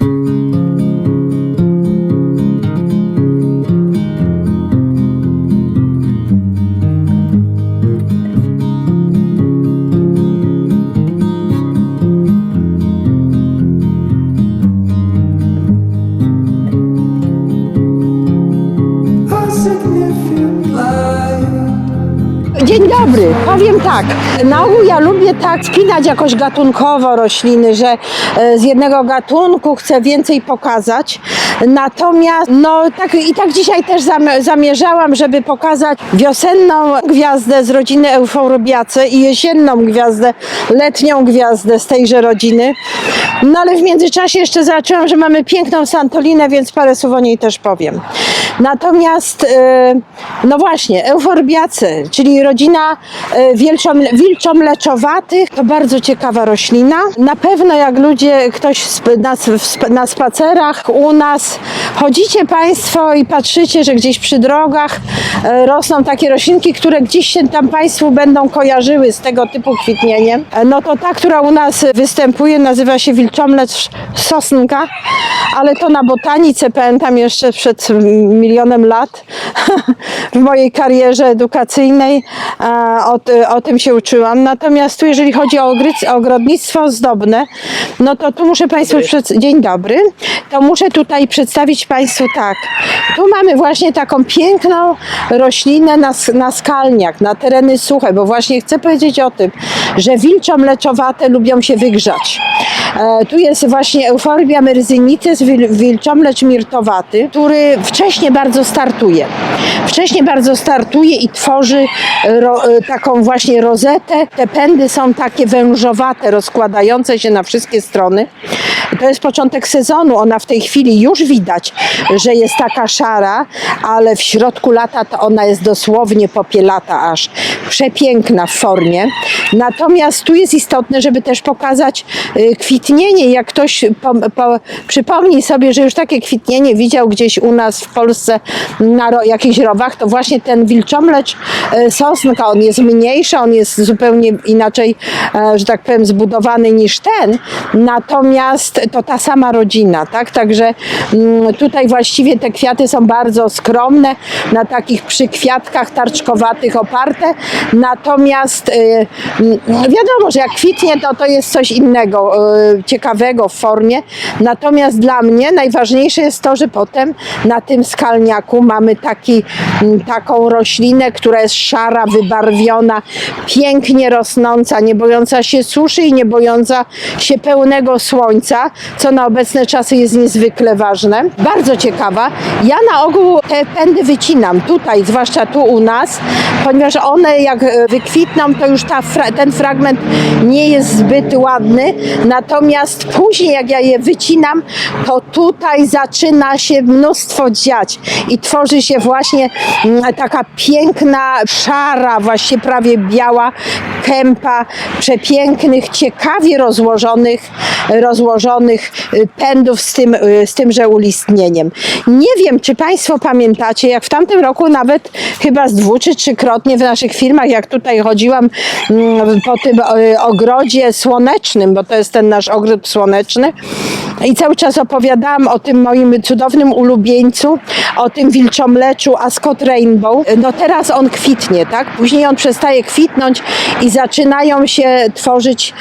a Dzień dobry, powiem tak. Na ogół ja lubię tak spinać jakoś gatunkowo rośliny, że e, z jednego gatunku chcę więcej pokazać. Natomiast no tak i tak dzisiaj też zam- zamierzałam, żeby pokazać wiosenną gwiazdę z rodziny Euphorbiace i jesienną gwiazdę, letnią gwiazdę z tejże rodziny. No ale w międzyczasie jeszcze zobaczyłam, że mamy piękną Santolinę, więc parę słów o niej też powiem. Natomiast, e, no właśnie, euforbiace, czyli rodzina e, wilczom- wilczomleczowatych, to bardzo ciekawa roślina. Na pewno jak ludzie, ktoś na, sp- na spacerach u nas, chodzicie Państwo i patrzycie, że gdzieś przy drogach e, rosną takie roślinki, które gdzieś się tam Państwu będą kojarzyły z tego typu kwitnieniem. E, No to ta, która u nas występuje, nazywa się wilczomlecz sosnka, ale to na botanice pamiętam jeszcze przed milionem lat w mojej karierze edukacyjnej o, o tym się uczyłam. Natomiast tu jeżeli chodzi o ogrodnictwo ozdobne, no to tu muszę Państwu przed... Dzień dobry. To muszę tutaj przedstawić Państwu tak. Tu mamy właśnie taką piękną roślinę na, na skalniach, na tereny suche, bo właśnie chcę powiedzieć o tym, że wilczomleczowate lubią się wygrzać. E, tu jest właśnie Euphorbia merzenites, wil, wilczomlecz mirtowaty, który wcześniej bardzo startuje. Wcześniej bardzo startuje i tworzy ro, e, taką właśnie rozetę. Te pędy są takie wężowate, rozkładające się na wszystkie strony. To jest początek sezonu. Ona w tej chwili już widać, że jest taka szara, ale w środku lata to ona jest dosłownie popielata aż. Przepiękna w formie. Natomiast tu jest istotne, żeby też pokazać y, kwitnienie. Jak ktoś po, po, przypomni sobie, że już takie kwitnienie widział gdzieś u nas w Polsce na ro, jakichś rowach, to właśnie ten wilczomlecz y, sosnka, on jest mniejszy, on jest zupełnie inaczej, e, że tak powiem, zbudowany niż ten. Natomiast to ta sama rodzina, tak? Także mm, tutaj właściwie te kwiaty są bardzo skromne, na takich przykwiatkach tarczkowatych oparte. Natomiast y, mm, wiadomo, że jak kwitnie, to to jest coś innego, y, ciekawego w formie. Natomiast dla mnie najważniejsze jest to, że potem na tym skalniaku mamy taki, mm, taką roślinę, która jest szara, wybarwiona, pięknie rosnąca, nie bojąca się suszy i nie bojąca się pełnego słońca, co na obecne czasy jest niezwykle ważne. Bardzo ciekawa. Ja na ogół te pędy wycinam tutaj, zwłaszcza tu u nas, ponieważ one jak e, wykwitną, to już ta, ten fragment nie jest zbyt ładny. Natomiast później jak ja je wycinam, to tutaj zaczyna się mnóstwo dziać i tworzy się właśnie mm, taka piękna, szara, właśnie prawie biała kępa przepięknych, ciekawie rozłożonych, rozłożonych y, pędów z tym, y, z tymże ulistnieniem. Nie wiem, czy Państwo pamiętacie, jak w tamtym roku nawet chyba z dwu czy trzykrotnie w naszych filmach, jak tutaj chodziłam mm, po tym y, ogrodzie słonecznym, bo to jest ten nasz ogród słoneczny i cały czas opowiadałam o tym moim cudownym ulubieńcu, o tym wilczomleczu Ascot Rainbow. No teraz on kwitnie, tak? Później on przestaje kwitnąć i zaczynają się tworzyć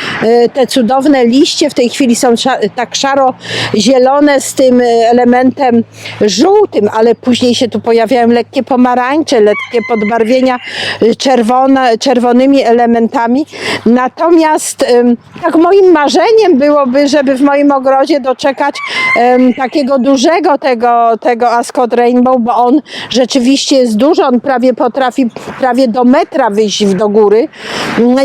te cudowne liście. W tej chwili są tak szaro-zielone z tym e, elementem żółtym, ale później się tu pojawiają lekkie pomarańcze, lekkie podbarwienia e, czerwone, czerwonymi elementami. Natomiast tak moim marzeniem byłoby, żeby w moim ogrodzie doczekać takiego dużego tego, tego Ascot Rainbow, bo on rzeczywiście jest duży, on prawie potrafi prawie do metra wyjść do góry.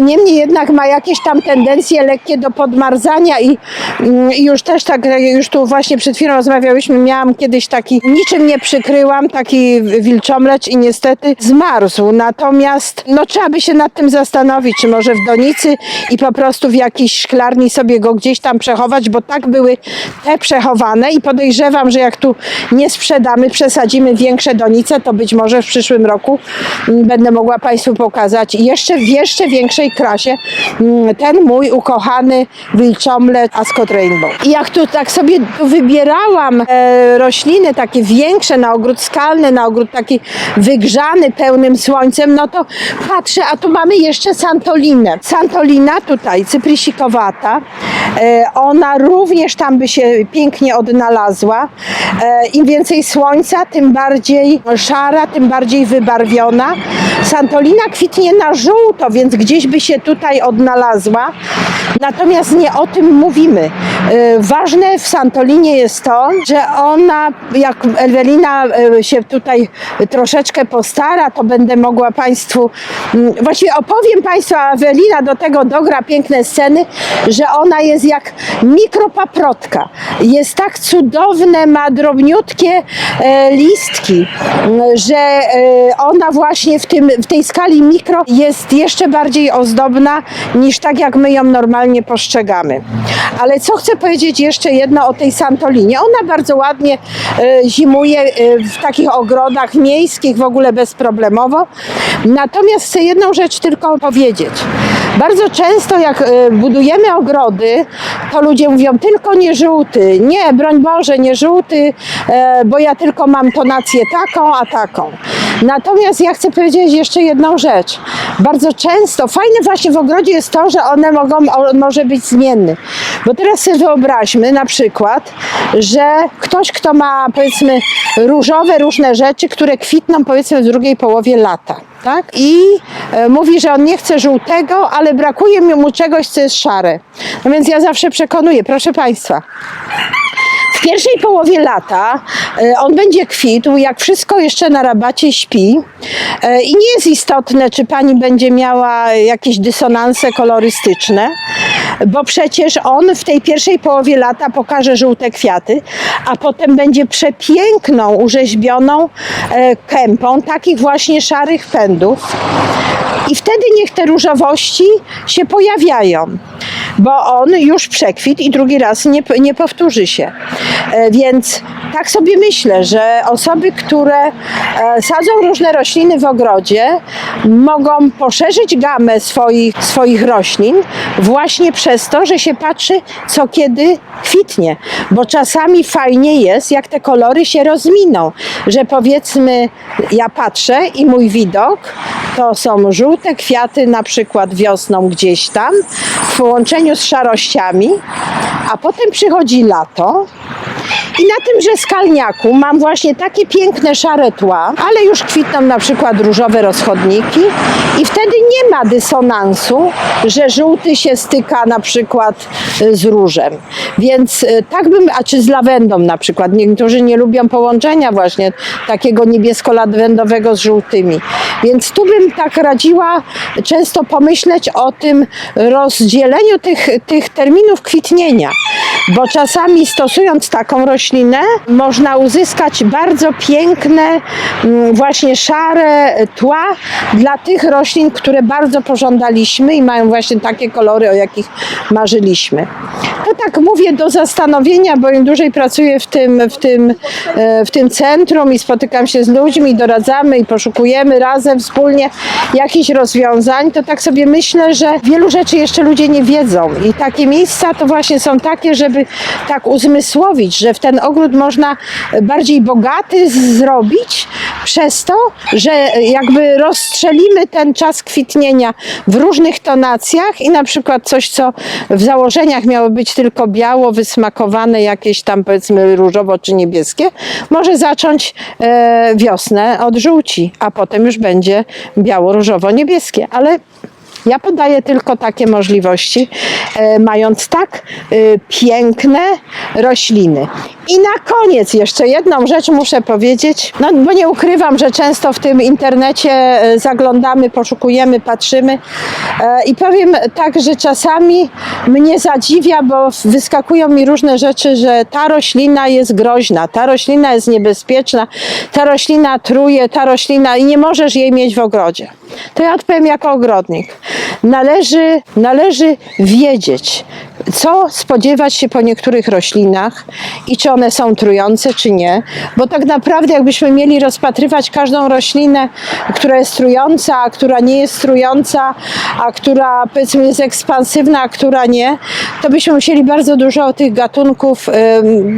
Niemniej jednak ma jakieś tam tendencje lekkie do podmarzania i, mm, i już też tak, już tu właśnie przed chwilą rozmawiałyśmy, miałam kiedyś taki, niczym nie przykryłam, taki wilczomlecz i niestety zmarzł. Natomiast no trzeba by się nad tym zastanowić, czy może w donicy i po prostu w jakiejś szklarni sobie go gdzieś tam przechować, bo tak były te przechowane i podejrzewam, że jak tu nie sprzedamy, przesadzimy większe donice, to być może w przyszłym roku mm, będę mogła Państwu pokazać jeszcze w jeszcze większej krasie mm, ten mój ukochany wilczomlet Ascot I jak tu tak sobie wybierałam e, rośliny takie większe na ogród skalny, na ogród taki wygrzany, pełnym słońcem, no to patrzę, a tu mamy jeszcze santolinę. Santolina tutaj, cyprysikowata, e, ona również tam by się pięknie odnalazła. E, Im więcej słońca, tym bardziej szara, tym bardziej wybarwiona. Santolina kwitnie na żółto, więc gdzieś by się tutaj odnalazła. Natomiast nie o tym mówimy. E, Ważne w Santolinie jest to, że ona, jak Ewelina e, się tutaj troszeczkę postara, to będę mogła Państwu, mm, właściwie opowiem Państwu, a Ewelina do tego dogra piękne sceny, że ona jest jak mikropaprotka. Jest tak cudowne, ma drobniutkie e, listki, m, że e, ona właśnie w, tym, w tej skali mikro jest jeszcze bardziej ozdobna niż tak, jak my ją normalnie postrzegamy. Ale co chcę powiedzieć jeszcze jedno o tej Santolinie. Ona bardzo ładnie e, zimuje e, w takich ogrodach miejskich, w ogóle bezproblemowo. Natomiast chcę jedną rzecz tylko powiedzieć. Bardzo często jak e, budujemy ogrody, to ludzie mówią tylko nie żółty. Nie, broń Boże, nie żółty, bo ja tylko mam tonację taką, a taką. Natomiast ja chcę powiedzieć jeszcze jedną rzecz. Bardzo często, fajne właśnie w ogrodzie jest to, że one mogą, może być zmienny. Bo teraz sobie wyobraźmy na przykład, że ktoś, kto ma powiedzmy różowe różne rzeczy, które kwitną powiedzmy w drugiej połowie lata. Tak? I e, mówi, że on nie chce żółtego, ale brakuje mu czegoś, co jest szare. No więc ja zawsze przekonuję, proszę Państwa, pierwszej połowie lata e, on będzie kwitł, jak wszystko jeszcze na rabacie śpi E, i nie jest istotne, czy pani będzie miała jakieś dysonanse kolorystyczne, bo przecież on w tej pierwszej połowie lata pokaże żółte kwiaty, a potem będzie przepiękną, urzeźbioną e, kępą takich właśnie szarych pędów. I wtedy niech te różowości się pojawiają, bo on już przekwit i drugi raz nie, nie powtórzy się. E, Więc tak sobie myślę, że osoby, które e, sadzą różne rośliny w ogrodzie, mogą poszerzyć gamę swoich, swoich roślin właśnie przez to, że się patrzy, co kiedy kwitnie. Bo czasami fajnie jest, jak te kolory się rozminą, że powiedzmy, ja patrzę i mój widok to są żółte kwiaty, na przykład wiosną gdzieś tam, w połączeniu z szarościami, a potem przychodzi lato. I na tymże skalniaku mam właśnie takie piękne szare tła, ale już kwitną na przykład różowe rozchodniki i wtedy nie ma dysonansu, że żółty się styka na przykład y, z różem. Więc y, tak bym, a czy z lawendą na przykład. Niektórzy nie lubią połączenia właśnie takiego niebiesko-lawendowego z żółtymi. Więc tu bym tak radziła często pomyśleć o tym rozdzieleniu tych, tych terminów kwitnienia, bo czasami stosując taką roślinę można uzyskać bardzo piękne, mm, właśnie szare tła dla tych roślin, które bardzo pożądaliśmy i mają właśnie takie kolory, o jakich marzyliśmy. To tak mówię do zastanowienia, bo im dłużej pracuję w tym, w tym, e, w tym centrum i spotykam się z ludźmi, doradzamy i poszukujemy razem, wspólnie jakichś rozwiązań, to tak sobie myślę, że wielu rzeczy jeszcze ludzie nie wiedzą i takie miejsca to właśnie są takie, żeby tak uzmysłowić, że w ten ogród można bardziej bogaty zrobić przez to, że jakby rozstrzelimy ten czas kwitnienia w różnych tonacjach i na przykład coś, co w założeniach miało być tylko biało, wysmakowane, jakieś tam powiedzmy różowo czy niebieskie, może zacząć e, wiosnę od żółci, a potem już będzie biało-różowo-niebieskie, ale ja podaję tylko takie możliwości, e, mając tak e, piękne rośliny. I na koniec jeszcze jedną rzecz muszę powiedzieć, no bo nie ukrywam, że często w tym internecie e, zaglądamy, poszukujemy, patrzymy e, i powiem tak, że czasami mnie zadziwia, bo wyskakują mi różne rzeczy, że ta roślina jest groźna, ta roślina jest niebezpieczna, ta roślina truje, ta roślina i nie możesz jej mieć w ogrodzie. To ja odpowiem jako ogrodnik. Należy, należy wiedzieć, co spodziewać się po niektórych roślinach i czy one są trujące, czy nie. Bo tak naprawdę, jakbyśmy mieli rozpatrywać każdą roślinę, która jest trująca, a która nie jest trująca, a która powiedzmy jest ekspansywna, a która nie, to byśmy musieli bardzo dużo tych gatunków,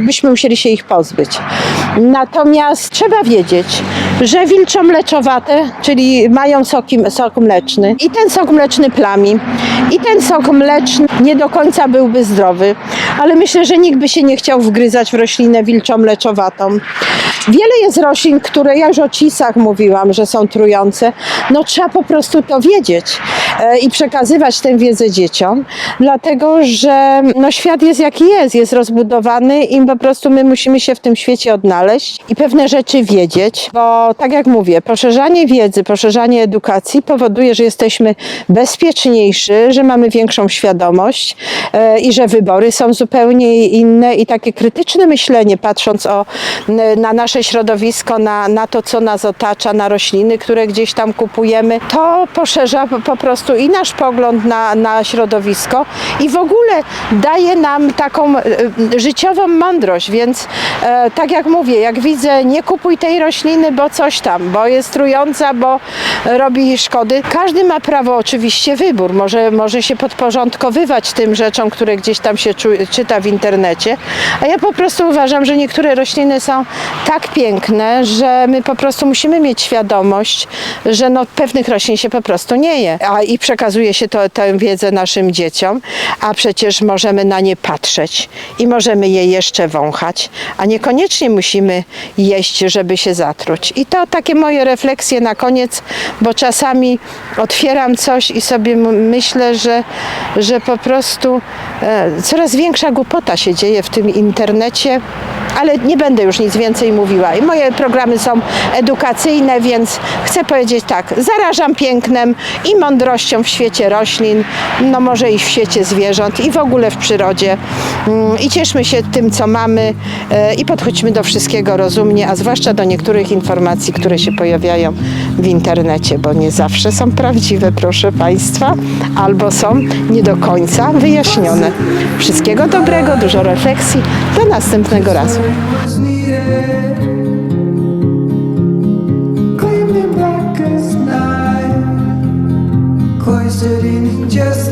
byśmy musieli się ich pozbyć. Natomiast trzeba wiedzieć, że wilczo-mleczowate, czyli mają soki, sok mleczny i ten sok mleczny plami i ten sok mleczny nie do końca byłby zdrowy, ale myślę, że nikt by się nie chciał wgryzać w roślinę wilczo-mleczowatą. Wiele jest roślin, które ja już o cisach mówiłam, że są trujące. No trzeba po prostu to wiedzieć e, i przekazywać tę wiedzę dzieciom, dlatego że no, świat jest jaki jest, jest rozbudowany i po prostu my musimy się w tym świecie odnaleźć i pewne rzeczy wiedzieć, bo tak jak mówię, poszerzanie wiedzy, poszerzanie edukacji powoduje, że jesteśmy bezpieczniejsi, że mamy większą świadomość e, i że wybory są zupełnie inne i takie krytyczne myślenie, patrząc o, na nasze środowisko, na, na to, co nas otacza, na rośliny, które gdzieś tam kupujemy, to poszerza po, prostu i nasz pogląd na, na środowisko i w ogóle daje nam taką e, życiową mądrość, więc e, tak jak mówię, jak widzę, nie kupuj tej rośliny, bo coś tam, bo jest trująca, bo robi szkody. Każdy ma prawo oczywiście wybór, może, może się podporządkowywać tym rzeczom, które gdzieś tam się czyta w internecie, a ja po prostu uważam, że niektóre rośliny są tak piękne, że my po prostu musimy mieć świadomość, że no, pewnych roślin się po prostu nie je, a i przekazuje się to, tę wiedzę naszym dzieciom, a przecież możemy na nie patrzeć i możemy je jeszcze wąchać, a niekoniecznie musimy jeść, żeby się zatruć. I to takie moje refleksje na koniec, bo czasami otwieram coś i sobie myślę, że, że po prostu e, coraz większa głupota się dzieje w tym internecie, ale nie będę już nic więcej mówiła. I moje programy są edukacyjne, więc chcę powiedzieć tak, zarażam pięknem i mądrością w świecie roślin, no może i w świecie zwierząt i w ogóle w przyrodzie. Mm, I cieszmy się tym, co mamy e, i podchodźmy do wszystkiego rozumnie, a zwłaszcza do niektórych informacji, które się pojawiają w internecie, bo nie zawsze są prawdziwe, proszę Państwa, albo są nie do końca wyjaśnione. Wszystkiego dobrego, dużo refleksji. Do następnego razu. just